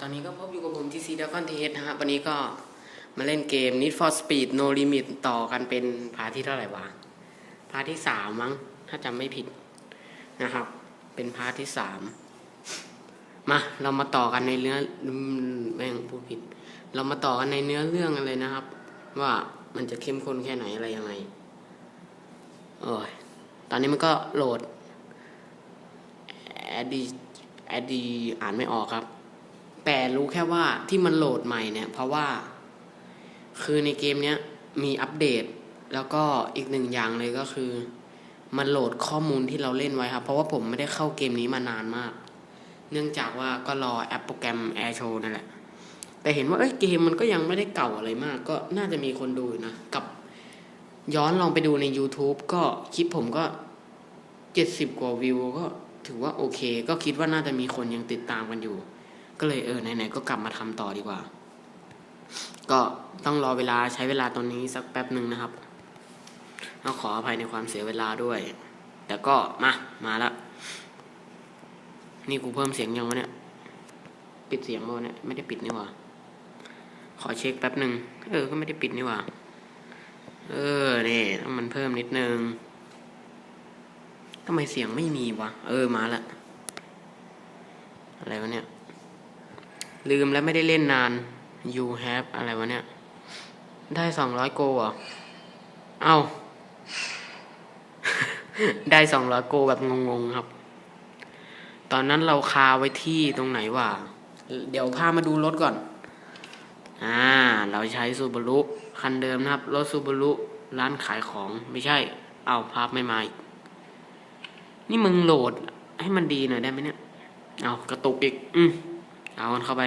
ตอนนี้ก็พบอยู่กับผมที่ซีด a คอนเทสนะครับวันนี้ก็มาเล่นเกม Need for Speed No Limit ต่อกันเป็นพาร์ทที่เท่าไหร่วะพาร์ทที่สามมั้ง ถ้าจำไม่ผิดนะครับ เป็นพาร์ทที่สามมาเรามาต่อกันในเนื้ออืมแม่งพูดผิด เรามาต่อกันในเนื้อเรื่องกันเลยนะครับ ว่ามันจะเข้มข้นแค่ไหนอะไรยังไงโอ้ยตอนนี้มันก็โหลดแอดดีแอดดีอ่านไม่ออกครับ แต่รู้แค่ว่าที่มันโหลดใหม่เนี่ย เพราะว่า คือในเกมเนี้ยมีอัปเดต แล้วก็อีกหนึ่งอย่างเลยก็คือ มันโหลดข้อมูลที่เราเล่นไว้ครับ เพราะว่าผมไม่ได้เข้าเกมนี้มานานมาก เนื่องจากว่าก็รอแอปโปรแกรม Air Show นั่นแหละ แต่เห็นว่าเอ้ยเกมมันก็ยังไม่ได้เก่าอะไรมาก ก็น่าจะมีคนดูนะกับย้อนลองไปดูใน YouTube ก็คลิปผมก็เจ็ดสิบกว่าวิวก็ถือว่าโอเค ก็คิดว่าน่าจะมีคนยังติดตามกันอยู่ ก็เลยเออไหนๆก็กลับมาทำต่อดีกว่า ก็ต้องรอเวลาใช้เวลาตอนนี้สักแป๊บหนึ่งนะครับเราขออภัยในความเสียเวลาด้วย แต่ก็มา มาแล้วนี่กูเพิ่มเสียงยังวะเนี่ย ปิดเสียงวะเนี่ยไม่ได้ปิดนี่หว่า ขอเช็คแป๊บหนึ่งเออ ก็ไม่ได้ปิดนี่หว่า เออนี่ต้องมันเพิ่มนิดนึงทำไมเสียงไม่มีวะ เออมาละ อะไรวะเนี่ย ลืมแล้วไม่ได้เล่นนาน you have อะไรวะเนี่ย ได้สองร้อยโกอะเอาได้สองร้อยโกแบบงงๆครับ ตอนนั้นเราคาไว้ที่ตรงไหนวะ เดี๋ยวพามาดูรถก่อน อ่า เราใช้ซูบารุคันเดิมนะครับ รถซูบารุร้านขายของไม่ใช่ เอาภาพไม่มาอีก นี่มึงโหลดให้มันดีหน่อยได้ไหมเนี่ย เอากระตุกอีก อืม เอามันเข้าไป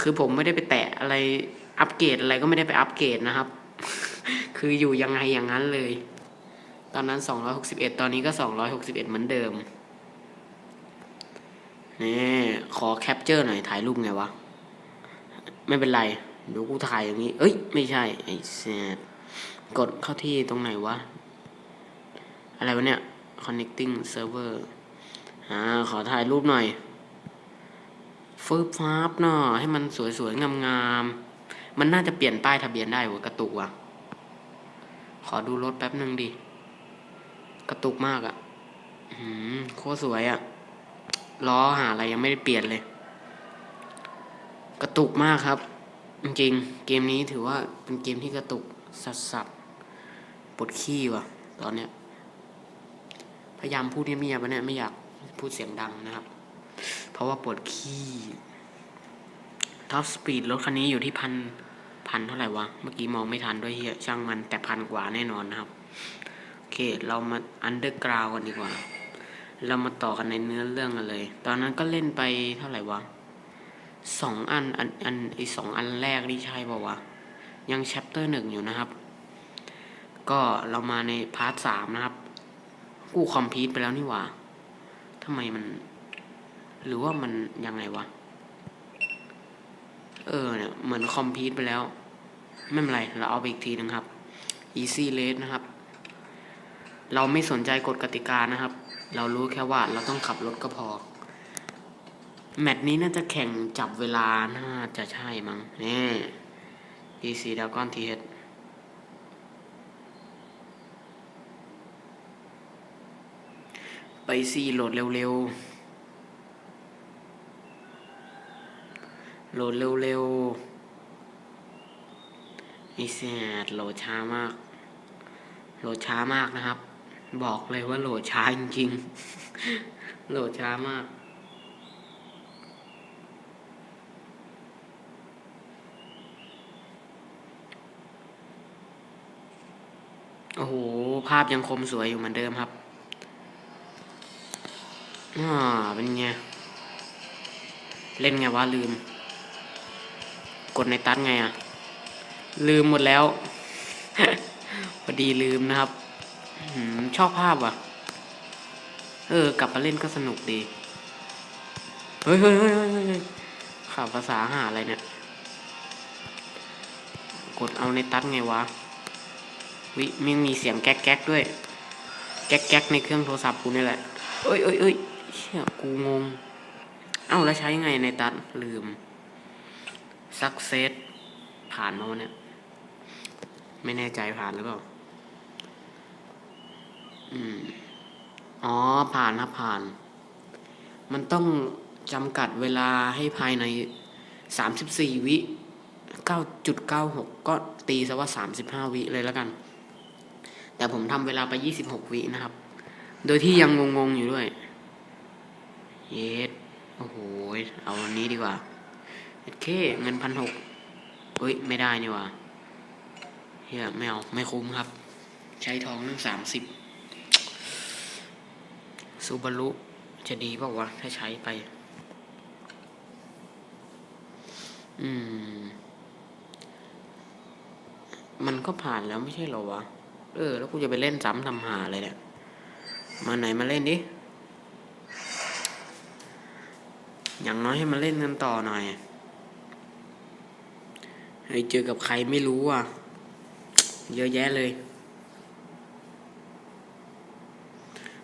คือผมไม่ได้ไปแตะอะไรอัปเกรดอะไรก็ไม่ได้ไปอัปเกรดนะครับ คืออยู่ยังไงอย่างนั้นเลย ตอนนั้นสองร้อยหกสิบเอ็ดตอนนี้ก็สองร้อยหกสิบเอ็ดเหมือนเดิม นี่ ขอแคปเจอร์หน่อยถ่ายรูปไงวะ ไม่เป็นไรเดี๋ยวกูถ่ายอย่างนี้ เอ้ย ไม่ใช่ ไอ้เสียกดเข้าที่ตรงไหนวะ อะไรวะเนี่ย connecting server อ่า ขอถ่ายรูปหน่อย ฟืบฟ้าบหน่อยให้มันสวยๆงามๆมันน่าจะเปลี่ยนป้ายทะเบียนได้วะกระตุกว่ะ ขอดูรถแป๊บหนึ่งดิ กระตุกมากอะ่ะหืมโคตรสวยอะ่ะล้อหาอะไรยังไม่ได้เปลี่ยนเลย กระตุกมากครับ จริงเกมนี้ถือว่าเป็นเกมที่กระตุกสัสๆปวดขี้ว่ะ ตอนเนี้ยพยายามพูดเงียบๆนะเนี่ยไม่อยากพูดเสียงดังนะครับ เพราะว่าปวดขี้ท็อปสปีดรถคันนี้อยู่ที่พันพันเท่าไหร่วะ เมื่อกี้มองไม่ทันด้วยเฮียช่างมันแต่พันกว่าแน่นอนนะครับ โอเค เรามาอันเดอร์กราวกันดีกว่า เรามาต่อกันในเนื้อเรื่องกันเลย ตอนนั้นก็เล่นไปเท่าไหร่วะสองอันอันอันไอสองอันแรกนี่ใช่ป่าวะ ยังแชปเตอร์หนึ่งอยู่นะครับ ก็เรามาในพาร์ทสามนะครับ กู้คอมพิวต์ไปแล้วนี่หว่าทำไมมัน หรือว่ามันยังไงวะ เออเนี่ยเหมือนคอมพิวต์ไปแล้ว ไม่เป็นไร เราเอาไปอีกทีนึงครับ easy race นะครับ เราไม่สนใจกฎกติกานะครับ เรารู้แค่ว่าเราต้องขับรถก็พอ แมตช์นี้น่าจะแข่งจับเวลา น่าจะใช่มั้งนี่ easy dragon th ไปซีโหลดเร็วๆ โหลดเร็วๆไอแซดโหลดช้ามาก โหลดช้ามากนะครับ บอกเลยว่าโหลดช้าจริงๆ โหลดช้ามากโอ้โห ภาพยังคมสวยอยู่เหมือนเดิมครับ อ่า เป็นไง เล่นไงวะลืม กดในตัดไงอะลืมหมดแล้ว พอดีลืมนะครับชอบภาพว่ะ เออ กลับมาเล่นก็สนุกดีเฮ้ยเฮ้ยเฮ้ยเฮ้ยเฮ้ยข่าวภาษาหาอะไรเนี่ย กดเอาในตัดไงวะ วิมีมีเสียงแก๊กแก๊กด้วย แก๊กแก๊กในเครื่องโทรศัพท์กูนี่แหละ เอ้ยเอ้ยเอ้ยเชี่ยกูงง เอ้าแล้วใช้ไงในตัดลืม s u c c e s ผ่านมาวันเนี้ยไม่แน่ใจผ่านหรือเปล่า อืม อ๋อ ผ่านนะผ่าน มันต้องจำกัดเวลาให้ภายในสามสิบสี่วิเก้าจุดเก้าหกก็ตีซะว่าสามสิบห้าวิเลยแล้วกัน แต่ผมทำเวลาไปยี่สิบหกวินะครับ โดยที่ยังงงๆอยู่ด้วย เยสโอ้โห เอาอันนี้ดีกว่า โอเคเงินพันหกเฮ้ย ไม่ได้นี่ว่าเฮียไม่เอา ไม่คุ้มครับ ใช้ทองตั้งสามสิบซูบารุจะดีเปล่าวะ ถ้าใช้ไป อืม มันก็ผ่านแล้วไม่ใช่เหรอวะ เออ แล้วกูจะไปเล่นซ้ำทำหาอะไรเนี่ย มาไหนมาเล่นดิ อย่างน้อยให้มาเล่นกันต่อหน่อย เฮ้เจอกับใครไม่รู้อะ เยอะแยะเลย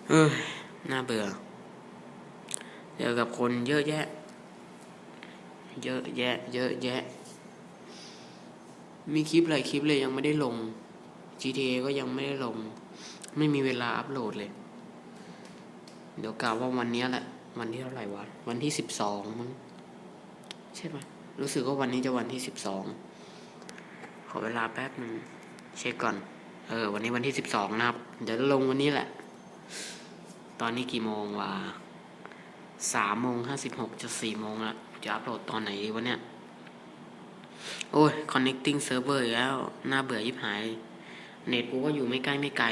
เออน่าเบื่อ เจอกับคนเยอะแยะ เยอะแยะ เยอะแยะ มีคลิปหลายคลิปเลยยังไม่ได้ลง GTA ก็ยังไม่ได้ลง ไม่มีเวลาอัพโหลดเลย เดี๋ยวกล่าวว่าวันนี้แหละ วันที่เท่าไหร่วะ วันที่สิบสองมั้งใช่ปะรู้สึกว่าวันนี้จะวันที่สิบสอง ขอเวลาแป๊บหนึ่งเช็คก่อน เออ วันนี้วันที่สิบสองนะครับ เดี๋ยวลงวันนี้แหละ ตอนนี้กี่โมงวะสามโมงห้าสิบหกจะสี่โมงละจะอัพโหลดตอนไหนดีวะเนี่ย โอ้ย connecting server แล้ว น่าเบื่อยิบหาย เน็ตกูก็อยู่ไม่ใกล้ไม่ไกล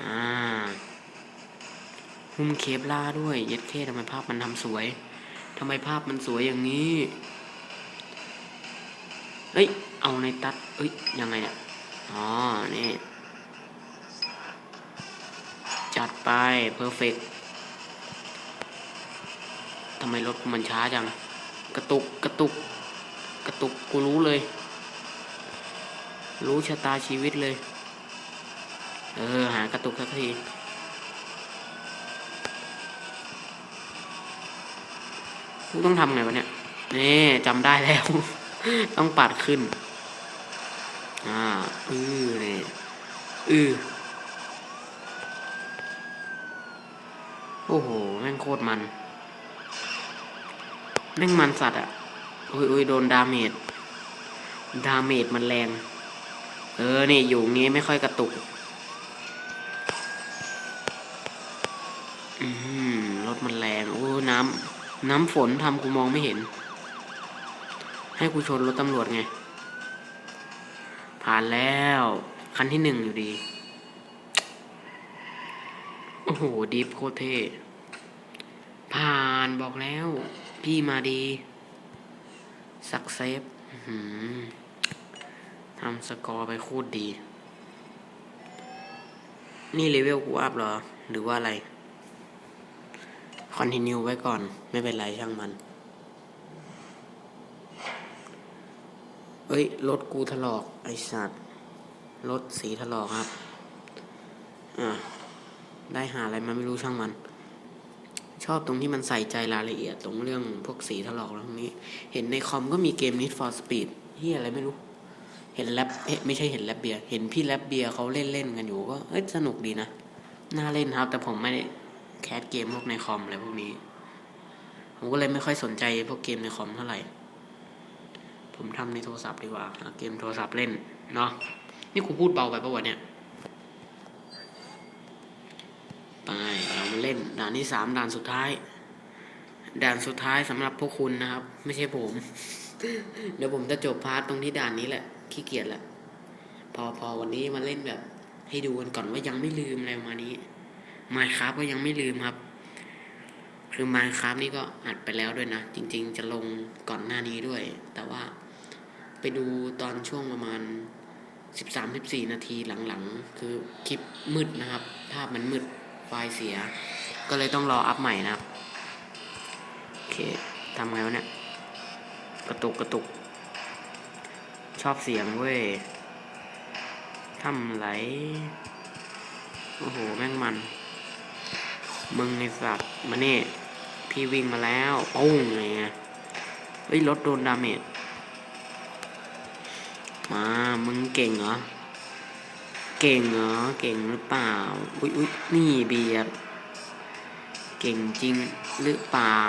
อ่าหุ้มเคปล่าด้วย เย็ดเคทำไมภาพมันทำสวยทำไมภาพมันสวยอย่างนี้ เอ้ย เอาในตัดเอ้ย ยังไงเนี่ย อ๋อ นี่ จัดไปเพอร์เฟกทำไมรถมันช้าจัง กระตุก กระตุก กระตุก กูรู้เลย รู้ชะตาชีวิตเลย เออ หากระตุกสักทีกูต้องทำไงวะเนี่ย นี่จำได้แล้ว ต้องปัดขึ้น อ่า อือเนี่ยอือโอ้โห แม่งโคตรมัน แม่งมันสัตว์อะอุ้ยอุ้ยโดนดาเมจ ดาเมจมันแรง เออเนี่ยอยู่งี้ไม่ค่อยกระตุก อืมรถมันแรง โอ้ น้ำ น้ำฝนทำกูมองไม่เห็น ให้กูชนรถตำรวจไง ผ่านแล้ว คันที่หนึ่งอยู่ดี โอ้โห ดีฟโคเทผ่านบอกแล้ว พี่มาดีสักเซฟทำสกอร์ไปโคตรดี นี่เลเวลกูอัพเหรอ หรือว่าอะไร คอนติเนียไว้ก่อน ไม่เป็นไรช่างมัน เอ้ยรถกูถลอกไอสัตว์รถสีถลอกครับ อ่ได้หาอะไรมาไม่รู้ช่างมัน ชอบตรงที่มันใส่ใจรายละเอียดตรงเรื่องพวกสีถลอกแล้วตรงนี้ เห็นในคอมก็มีเกม Need for Speed เฮียอะไรไม่รู้ เห็นแรปเอ๊ะไม่ใช่เห็นแรปเบียเห็นพี่แรปเบียเขาเล่นเล่นกันอยู่ก็เอ้ยสนุกดีนะน่าเล่นครับ แต่ผมไม่ได้แคสเกมพวกในคอมอะไรพวกนี้ ผมก็เลยไม่ค่อยสนใจพวกเกมในคอมเท่าไหร่ ผมทำในโทรศัพท์ดีกว่าหาเกมโทรศัพท์เล่นเนาะนี่กูพูดเบาไปปะวะเนี่ยไปเรามาเล่นด่านที่สามด่านสุดท้าย ด่านสุดท้ายสำหรับพวกคุณนะครับ ไม่ใช่ผม เดี๋ยวผมจะจบพาร์ทตรงที่ด่านนี้แหละขี้เกียจแหละพอพอวันนี้มาเล่นแบบ ให้ดูกันก่อนว่ายังไม่ลืมอะไรประมาณนี้มายครับก็ยังไม่ลืมครับคือมายครับนี่ก็อัดไปแล้วด้วยนะ จริง ๆ จะลงก่อนหน้านี้ด้วย แต่ว่า ไปดูตอนช่วงประมาณสิบสามสิบสี่นาทีหลังๆ คือคลิปมืดนะครับ ภาพมันมืดไฟล์เสีย ก็เลยต้องรออัพใหม่นะครับ โอเคทำไงวะเนี่ย กระตุกกระตุก ชอบเสียงเว้ยทำไรโอ้โห แม่งมัน มึงไอสัตว์มาเนี่ พี่วิ่งมาแล้วปุ้งไงไงเฮ้ย รถโดนดาเมจ มา มึงเก่งเหรอ เก่งเหรอ เก่งหรือเปล่า อุ้ยอุ้ยนี่เบียด เก่งจริงหรือเปล่า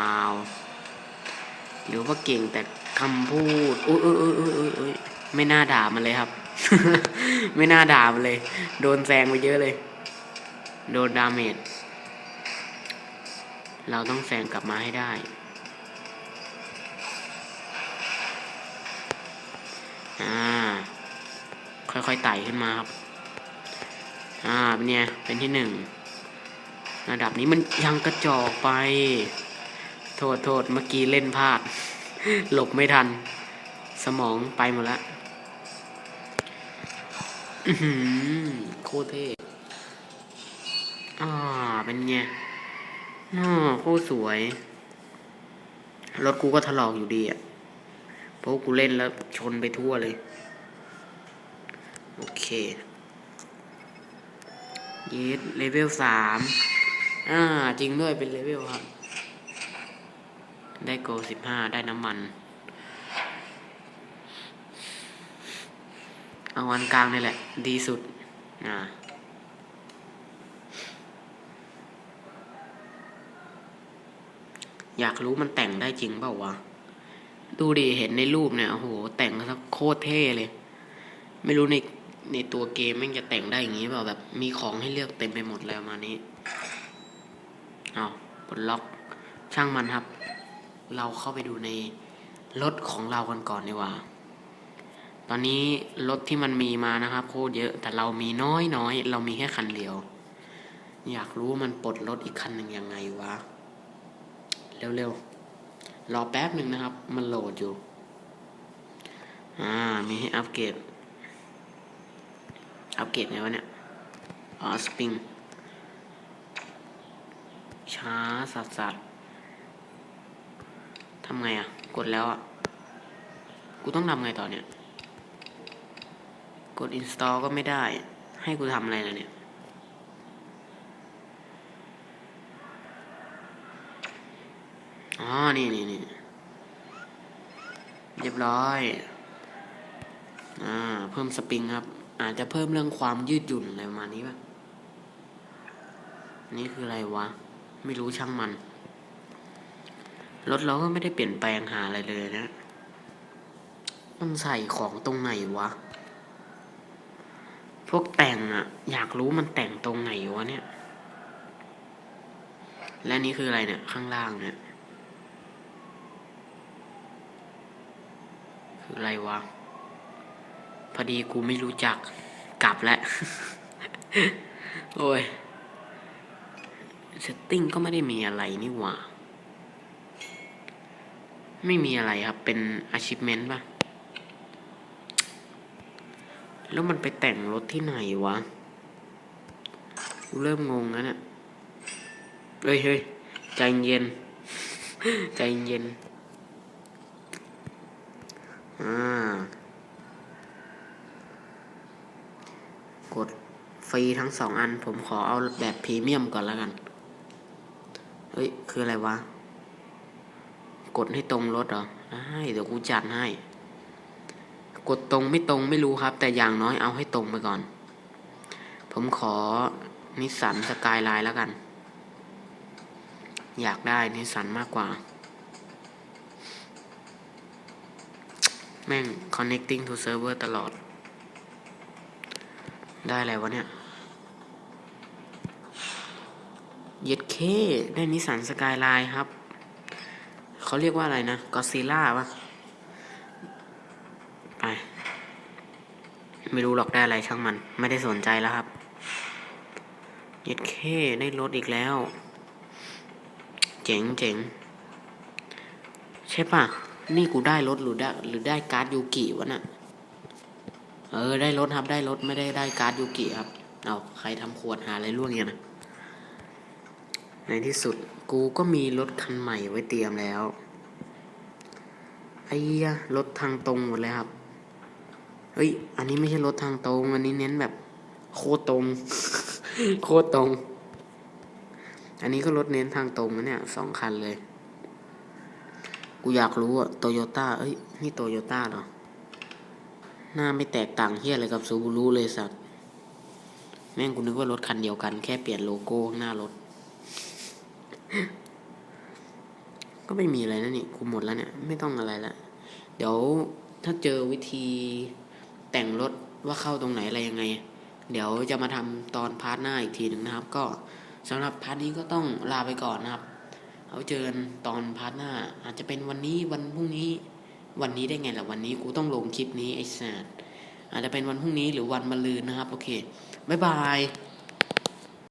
หรือว่าเก่งแต่คำพูดอุ้ยอุ้ยอุ้ยอุ้ยอุ้ยอุ้ยไม่น่าด่ามันเลยครับ ไม่น่าด่ามันเลย โดนแซงไปเยอะเลย โดนดาเมจ เราต้องแซงกลับมาให้ได้ อ่า ค่อยๆไต่ขึ้นมาครับ อ่า เป็นไงเป็นที่หนึ่งระดับนี้มันยังกระจอกไป โทษโทษเมื่อกี้เล่นพลาด หลบไม่ทัน สมองไปหมดละอือหือโคตรเท่อ่า เป็นไงน่าโคตรสวย รถกูก็ถลอกอยู่ดีอะ เพราะกูเล่นแล้วชนไปทั่วเลย โอเคเยสเลเวลสามอ่า จริงด้วยเป็นเลเวลครับ ได้โกสิบห้าได้น้ำมัน เอาวันกลางนี่แหละ ดีสุด อ่าอยากรู้มันแต่งได้จริงเปล่าวะ ดูดิเห็นในรูปเนี่ยโอ้โหแต่งซะโคตรเท่เลย ไม่รู้ในในตัวเกมแม่งจะแต่งได้อย่างงี้เปล่าแบบมีของให้เลือกเต็มไปหมดเลยประมานี้เอาปลดล็อกช่างมันครับ เราเข้าไปดูในรถของเรากันก่อนดีกว่า ตอนนี้รถที่มันมีมานะครับโคตรเยอะแต่เรามีน้อยน้อยเรามีแค่คันเดียว อยากรู้ว่ามันปลดรถอีกคันหนึ่งยังไงวะ เร็วๆ รอแป๊บหนึ่งนะครับ มันโหลดอยู่ อ่า มีให้อัปเกรด อัปเกรดไงวะเนี่ย อ๋อ สปริง ช้าสัสสัสทำไงอะ กดแล้วอะ กูต้องทำไงต่อเนี่ย กด install ก็ไม่ได้ ให้กูทำอะไรล่ะเนี่ย อ๋อ นี่นี่นี่เรียบร้อย อ่า เพิ่มสปริงครับ อาจจะเพิ่มเรื่องความยืดหยุ่นอะไรประมาณนี้ป่ะ นี่คืออะไรวะ ไม่รู้ช่างมัน รถเราก็ไม่ได้เปลี่ยนแปลงหาอะไรเลยนะมันใส่ของตรงไหนวะ พวกแต่งอะอยากรู้มันแต่งตรงไหนวะเนี่ย และนี่คืออะไรเนี่ย ข้างล่างเนี่ย คืออะไรวะ พอดีกูไม่รู้จักกลับแล้ว โอ้ยเซตติ้งก็ไม่ได้มีอะไรนี่หว่า ไม่มีอะไรครับ เป็น achievement ป่ะ แล้วมันไปแต่งรถที่ไหนวะกูเริ่มงงแล้วเนี่ยเฮ้ยเฮ้ยใจเย็น ใจเย็น กดฟรีทั้งสองอัน ผมขอเอาแบบพรีเมียมก่อนแล้วกัน เฮ้ย คืออะไรวะ กดให้ตรงรถเหรอได้เดี๋ยวกูจัดให้ กดตรงไม่ตรงไม่รู้ครับ แต่อย่างน้อยเอาให้ตรงไปก่อน ผมขอนิสสันสกายไลน์แล้วกัน อยากได้นิสสันมากกว่า แม่ง connecting to server ตลอด ได้อะไรวะเนี่ย เย็ดเค ได้นิสสันสกายไลน์ครับ เขาเรียกว่าอะไรนะกอซิล่าวะไป ไม่รู้หรอกได้อะไรช่างมัน ไม่ได้สนใจแล้วครับ เย็ดเค ได้รถอีกแล้ว เจ๋งเจ๋งใช่ปะ นี่กูได้รถหรือได้หรือได้การ์ดยูกิวะน่ะ เออ ได้รถครับ ได้รถไม่ได้ได้การ์ดยูกิครับ เอาใครทำขวดหาอะไรล่วงอย่างนะ ในที่สุดกูก็มีรถคันใหม่ไว้เตรียมแล้ว ไอ้ยะรถทางตรงหมดเลยครับ เฮ้ย อันนี้ไม่ใช่รถทางตรง อันนี้เน้นแบบโคตรตรงโคตรตรง อันนี้ก็รถเน้นทางตรงนะเนี่ยสองคันเลย กูอยากรู้อะโตโยต้าเอ้ย นี่โตโยต้าเหรอ หน้าไม่แตกต่างเฮียอะไรกับซูบูรุเลยสัตว์ แม่งกูนึกว่ารถคันเดียวกัน แค่เปลี่ยนโลโก้ข้างหน้ารถ ก็ไม่มีอะไรนะนี่ กูหมดแล้วเนี่ย ไม่ต้องอะไรละ เดี๋ยวถ้าเจอวิธีแต่งรถว่าเข้าตรงไหนอะไรยังไง เดี๋ยวจะมาทำตอนพาร์ทหน้าอีกทีหนึ่งนะครับ ก็สำหรับพาร์ทนี้ก็ต้องลาไปก่อนนะครับ เอาเจอกันตอนพาร์ทหน้า อาจจะเป็นวันนี้วันพรุ่งนี้วันนี้ได้ไงล่ะวันนี้กูต้องลงคลิปนี้ไอ้สัสอาจจะเป็นวันพรุ่งนี้หรือวันมะรืนนะครับ โอเค บ๊ายบาย